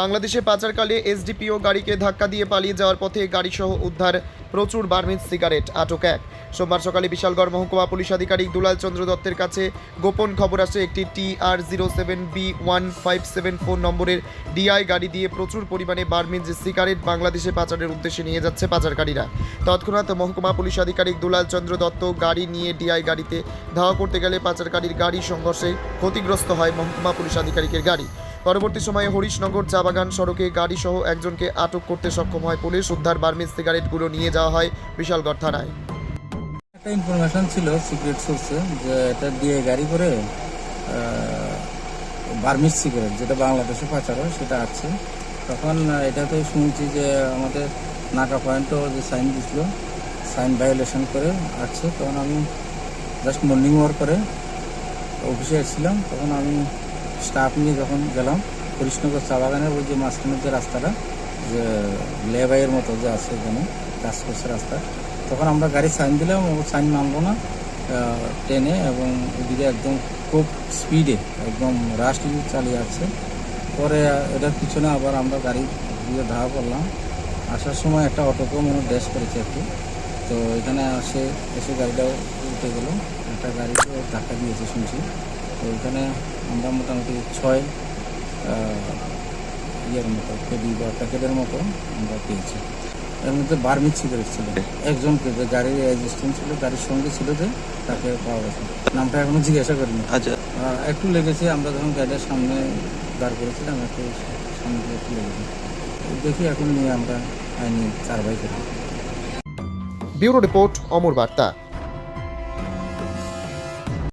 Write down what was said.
বাংলাদেশে পাচারকালে এসডিপিও গাড়িকে ধাক্কা দিয়ে পালিয়ে যাওয়ার পথে গাড়িসহ উদ্ধার প্রচুর বার্মিজ সিগারেট, আটক এক। সোমবার সকালে বিশালগড় মহকুমা পুলিশ আধিকারিক দুলাল চন্দ্র দত্তের কাছে গোপন খবর আসে একটি T R zero seven B one five seven four নম্বরের ডিআই গাড়ি দিয়ে প্রচুর পরিমাণে বার্মিজ সিগারেট বাংলাদেশে পাচারের উদ্দেশ্যে নিয়ে যাচ্ছে পাচারকারীরা। তৎক্ষণাৎ মহকুমা পুলিশ আধিকারিক দুলাল চন্দ্র দত্ত গাড়ি নিয়ে ডিআই গাড়িতে ধাওয়া করতে গেলে পাচারকারীর গাড়ি সংঘর্ষে ক্ষতিগ্রস্ত হয় মহকুমা পুলিশ আধিকারিকের গাড়ি। পরবর্তী সময়ে হরিশনগর চা বাগান সড়কে গাড়ি সহ একজনকে আটক করতে সক্ষম হয় পুলিশ। উদ্ধার বার্মিজ সিগারেটগুলো নিয়ে যাওয়া হয় বিশালগড় থানায়। একটা ইনফরমেশন ছিল সিক্রেট সোর্সে যে এটা দিয়ে গাড়ি করে বার্মিস সিগারেট যেটা বাংলাদেশে পাচার হয় সেটা আছে। তখন আহ, এটাতে শুনছি যে আমাদের নাকা পয়েন্টও যে সাইন দিছিল সাইন ভায়োলেশন করে আসছে। তখন আমি জাস্ট মর্নিং ওয়ার্ক করে অফিসে এসেছিলাম। তখন আমি স্টাফ নিয়ে যখন গেলাম কৃষ্ণগর চা বাগানের ওই যে মাঝখানের যে রাস্তাটা, যে লেবাইয়ের মতো যে আছে এখানে, কাজ করছে রাস্তা, তখন আমরা গাড়ি সাইন দিলাম ও সাইন মানলো না ট্রেনে এবং ওদিকে একদম খুব স্পিডে একদম রাশ চালিয়ে আসছে পরে এটার পিছনে আবার আমরা গাড়ি দিয়ে ধাওয়া করলাম আসার সময় একটা অটোকেও মনে ড্যাশ করেছে একটু। তো এখানে আসে, এসে গাড়িটাও উঠে গেল। একটা গাড়িকেও ধাক্কা দিয়েছে শুনছি। তো এখানে আমরা মোটামুটি ছয় ইয়ের মতো পেডি বা প্যাকেটের মতো আমরা পেয়েছি। এর মধ্যে বার্মিক সিগারেট ছিল। একজনকে যে গাড়ির এক্সিস্টেন্স ছিল গাড়ির সঙ্গে ছিল যে তাকে পাওয়া গেছে। নামটা এখনও জিজ্ঞাসা করিনি। আচ্ছা। একটু লেগেছে আমরা যখন গাড়ির সামনে দাঁড় করেছিলাম একটু সামনে দিয়ে একটু লেগেছে। দেখি এখন নিয়ে আমরা আইনি কারবাই করি। ব্যুরো রিপোর্ট অমর বার্তা।